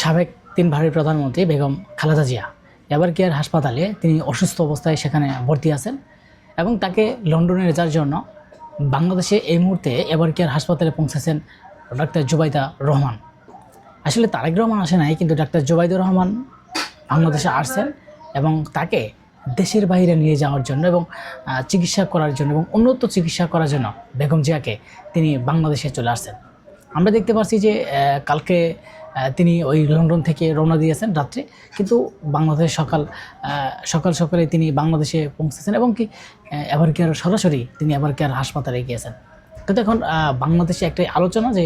সাবেক তিন ভারতীয় প্রধানমন্ত্রী বেগম খালেদা জিয়া। এবার কেয়ার হাসপাতালে তিনি অসুস্থ অবস্থায় সেখানে ভর্তি আছেন? এবং তাকে লন্ডনে যাওয়ার জন্য বাংলাদেশে এই মুহূর্তে এবার কেয়ার হাসপাতালে পৌঁছেছেন ডাক্তার জুবাইদা রহমান? আসলে তারেক রহমান আসে নাই, কিন্তু ডাক্তার জুবাইদুর রহমান বাংলাদেশে আসছেন এবং তাকে দেশের বাইরে নিয়ে যাওয়ার জন্য এবং চিকিৎসা করার জন্য এবং উন্নত চিকিৎসা করার জন্য বেগম জিয়াকে তিনি বাংলাদেশে চলে আসছেন। আমরা দেখতে পাচ্ছি যে কালকে তিনি ওই লন্ডন থেকে রওনা দিয়েছেন রাত্রে। কিন্তু বাংলাদেশ সকাল সকাল সকালে তিনি বাংলাদেশে পৌঁছেছেন এবং কি এবার কেয়ার সরাসরি তিনি এবার কেয়ার হাসপাতালে গিয়েছেন। কিন্তু এখন বাংলাদেশে একটাই আলোচনা যে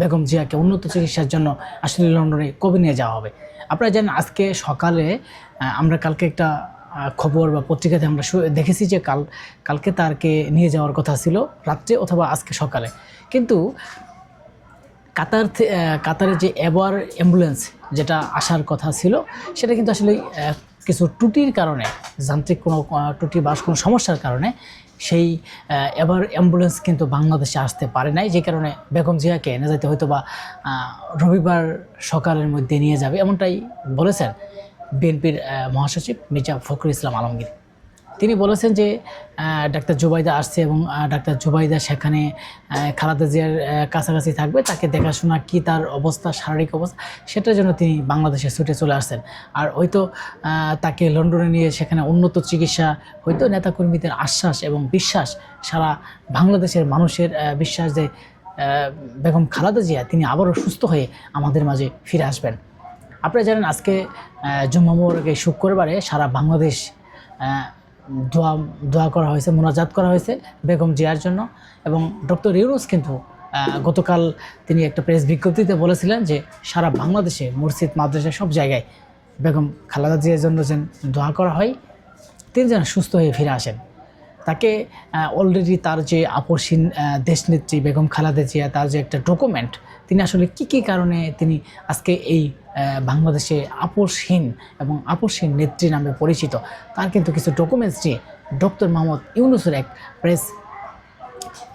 বেগম জিয়াকে উন্নত চিকিৎসার জন্য আসলে লন্ডনে কবে নিয়ে যাওয়া হবে। আপনারা জানেন আজকে সকালে আমরা কালকে একটা খবর বা পত্রিকাতে আমরা দেখেছি যে কাল, কালকে তারকে নিয়ে যাওয়ার কথা ছিল রাত্রে অথবা আজকে সকালে। কিন্তু কাতার থে- আহ, কাতারে যে এবার অ্যাম্বুলেন্স যেটা আসার কথা ছিল সেটা কিন্তু আসলে কিছু ত্রুটির কারণে যান্ত্রিক কোনো ত্রুটি বা কোনো সমস্যার কারণে সেই এবার অ্যাম্বুলেন্স কিন্তু বাংলাদেশে আসতে পারে নাই যে কারণে বেগম জিয়াকে এনে যেতে হয়তো বা রবিবার সকালের মধ্যে নিয়ে যাবে এমনটাই বলেছেন বিএনপির মহাসচিব মির্জা ফখরুল ইসলাম আলমগীর। তিনি বলেছেন যে ডাক্তার জুবাইদা আসছে এবং ডাক্তার জুবাইদা সেখানে খালাদা জিয়ার কাছাকাছি থাকবে। তাকে দেখাশোনা কি তার অবস্থা, শারীরিক অবস্থা, সেটার জন্য তিনি বাংলাদেশে ছুটে চলে আসছেন। আর হয়তো তাকে লন্ডনে নিয়ে সেখানে উন্নত চিকিৎসা হয়তো নেতাকর্মীদের আশ্বাস এবং বিশ্বাস, সারা বাংলাদেশের মানুষের বিশ্বাস যে বেগম খালাদা জিয়া, তিনি আবারও সুস্থ হয়ে আমাদের মাঝে ফিরে আসবেন। আপনারা জানেন আজকে জুম্মা মোবারকে শুক্রবারে সারা বাংলাদেশ দোয়া দোয়া করা হয়েছে, মোনাজাত করা হয়েছে বেগম জিয়ার জন্য। এবং ডক্টর ইউনুস কিন্তু গতকাল তিনি একটা প্রেস বিজ্ঞপ্তিতে বলেছিলেন যে সারা বাংলাদেশে, মসজিদ, মাদ্রাসা সব জায়গায় বেগম খালাদা জিয়ার জন্য যেন দোয়া করা হয় তিনি যেন সুস্থ হয়ে ফিরে আসেন। তাকে অলরেডি তার যে আপসীন দেশনেত্রী বেগম খালাদে জিয়া, তার যে একটা ডকুমেন্ট তিনি আসলে কি কি কারণে তিনি আজকে এই বাংলাদেশে আপসহীন এবং আপসহীন নেত্রী নামে পরিচিত, তার কিন্তু কিছু ডকুমেন্টস নিয়ে ডক্টর মোহাম্মদ ইউনুসের এক প্রেস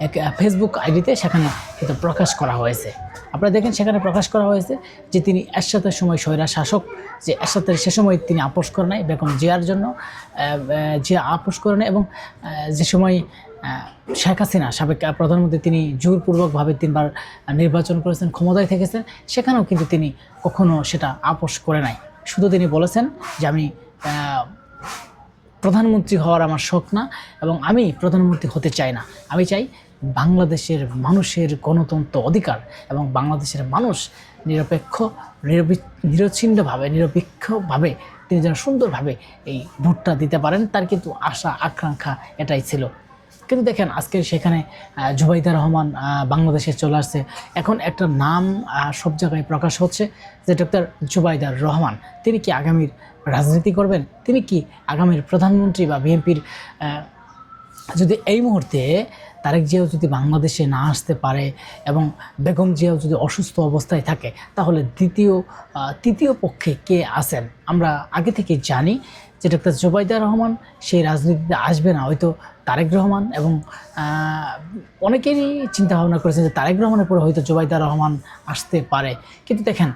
এক ফেসবুক আইডিতে সেখানে কিন্তু প্রকাশ করা হয়েছে। আপনারা দেখেন সেখানে প্রকাশ করা হয়েছে যে তিনি এরশাদের সময় স্বৈরা শাসক, যে এরশাদের সে সময় তিনি আপোষ করে নাই বেগম জিয়ার জন্য জিয়া আপোষ করে নেয় এবং যে সময় শেখ হাসিনা সাবেক প্রধানমন্ত্রী তিনি জোরপূর্বকভাবে তিনবার নির্বাচন করেছেন, ক্ষমতায় থেকেছেন, সেখানেও কিন্তু তিনি কখনো সেটা আপোষ করে নাই। শুধু তিনি বলেছেন যে আমি প্রধানমন্ত্রী হওয়ার আমার শখ না এবং আমি প্রধানমন্ত্রী হতে চাই না। আমি চাই বাংলাদেশের মানুষের গণতন্ত্র অধিকার এবং বাংলাদেশের মানুষ নিরপেক্ষ নিরচ্ছিন্নভাবে, নিরপেক্ষভাবে তিনি যেন সুন্দরভাবে এই ভোটটা দিতে পারেন, তার কিন্তু আশা, আকাঙ্ক্ষা এটাই ছিল। কিন্তু দেখেন, আজকে সেখানে জুবাইদা রহমান বাংলাদেশে চলে আসছে। এখন একটা নাম সব জায়গায় প্রকাশ হচ্ছে যে ডক্টর জুবাইদার রহমান। তিনি কি আগামীর রাজনীতি করবেন? তিনি কি আগামীর প্রধানমন্ত্রী বা বিএনপির যদি এই মুহূর্তে তারেক জিয়াও যদি বাংলাদেশে না আসতে পারে এবং বেগম জিয়াও যদি অসুস্থ অবস্থায় থাকে, তাহলে দ্বিতীয় তৃতীয় পক্ষে কে আছেন? আমরা আগে থেকে জানি যে ডক্টর জুবাইদা রহমান, সেই রাজনীতিতে আসবে না। হয়তো তারেক রহমান এবং অনেকেরই চিন্তা ভাবনা করেছেন যে তারেক রহমানের পরে হয়তো জুবাইদা রহমান আসতে পারে। কিন্তু দেখেন,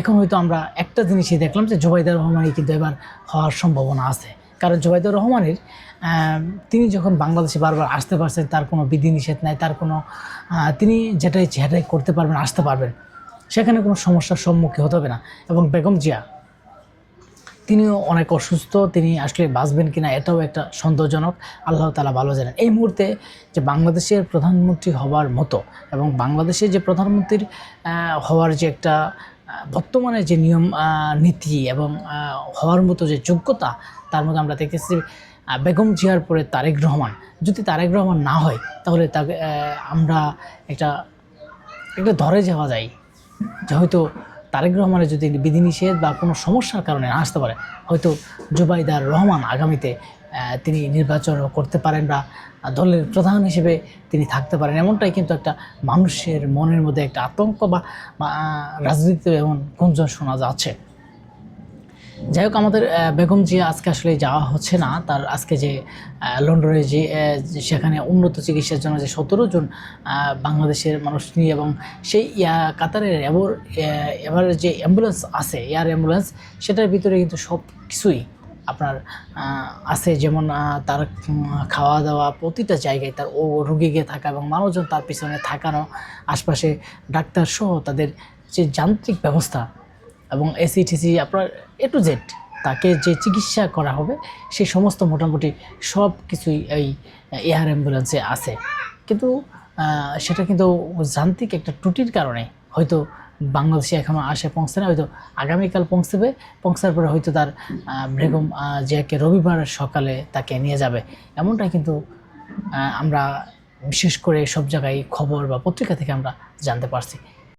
এখন হয়তো আমরা একটা জিনিসই দেখলাম যে জুবাইদা রহমানই কিন্তু এবার হওয়ার সম্ভাবনা আছে। কারণ জুবাইদুর রহমানের তিনি যখন বাংলাদেশে বারবার আসতে পারছেন, তার কোনো বিধিনিষেধ নাই, তার কোনো তিনি যেটাই যেটাই করতে পারবেন, আসতে পারবেন, সেখানে কোনো সমস্যার সম্মুখীন হতে হবে না। এবং বেগম জিয়া তিনিও অনেক অসুস্থ তিনি আসলে বাঁচবেন কিনা এটাও একটা সন্দেহজনক। আল্লাহ তালা ভালো জানেন। এই মুহূর্তে যে বাংলাদেশের প্রধানমন্ত্রী হওয়ার মতো এবং বাংলাদেশের যে প্রধানমন্ত্রীর হওয়ার যে একটা বর্তমানে যে নিয়ম নীতি এবং হওয়ার মতো যে যোগ্যতা তার মধ্যে আমরা আহ, বেগম জিয়ার পরে তারেক রহমান। যদি তারেক রহমান না হয় তাহলে তাকে আমরা একটা একটা ধরে যাওয়া যায়। যে হয়তো তারেক রহমানের যদি বিধিনিষেধ বা কোনো সমস্যার কারণে না আসতে পারে, হয়তো জুবাইদার রহমান আগামীতে তিনি নির্বাচন করতে পারেন বা দলের প্রধান হিসেবে তিনি থাকতে পারেন। এমনটাই কিন্তু একটা মানুষের মনের মধ্যে একটা আতঙ্ক বা রাজনীতিতে এমন গুঞ্জন শোনা যাচ্ছে। যাই হোক, আমাদের বেগম জিয়া আজকে আসলে যাওয়া হচ্ছে না। তার আজকে যে লন্ডনে যে সেখানে উন্নত চিকিৎসার জন্য যে সতেরো জন বাংলাদেশের মানুষ নিয়ে এবং সেই কাতারের এবার এবার যে অ্যাম্বুলেন্স আছে, এয়ার অ্যাম্বুলেন্স, সেটার ভিতরে কিন্তু সব কিছুই আপনার আছে। যেমন তার খাওয়া দাওয়া প্রতিটা জায়গায় তার ও রুগীকে থাকা এবং মানুষজন তার পিছনে থাকানো, আশপাশে ডাক্তার সহ তাদের যে যান্ত্রিক ব্যবস্থা এবং এসি টিসি আপনার এ টু জেড তাকে যে চিকিৎসা করা হবে সেই সমস্ত মোটামুটি সব কিছুই এই এয়ার অ্যাম্বুলেন্সে আছে। কিন্তু সেটা কিন্তু যান্ত্রিক একটা ত্রুটির কারণে হয়তো বাংলাদেশে এখনও আসে পৌঁছে না। হয়তো আগামীকাল পৌঁছবে, পৌঁছার পরে হয়তো তার বেগম জিয়াকে রবিবার সকালে তাকে নিয়ে যাবে। এমনটাই কিন্তু আমরা বিশেষ করে সব জায়গায় খবর বা পত্রিকা থেকে আমরা জানতে পারছি।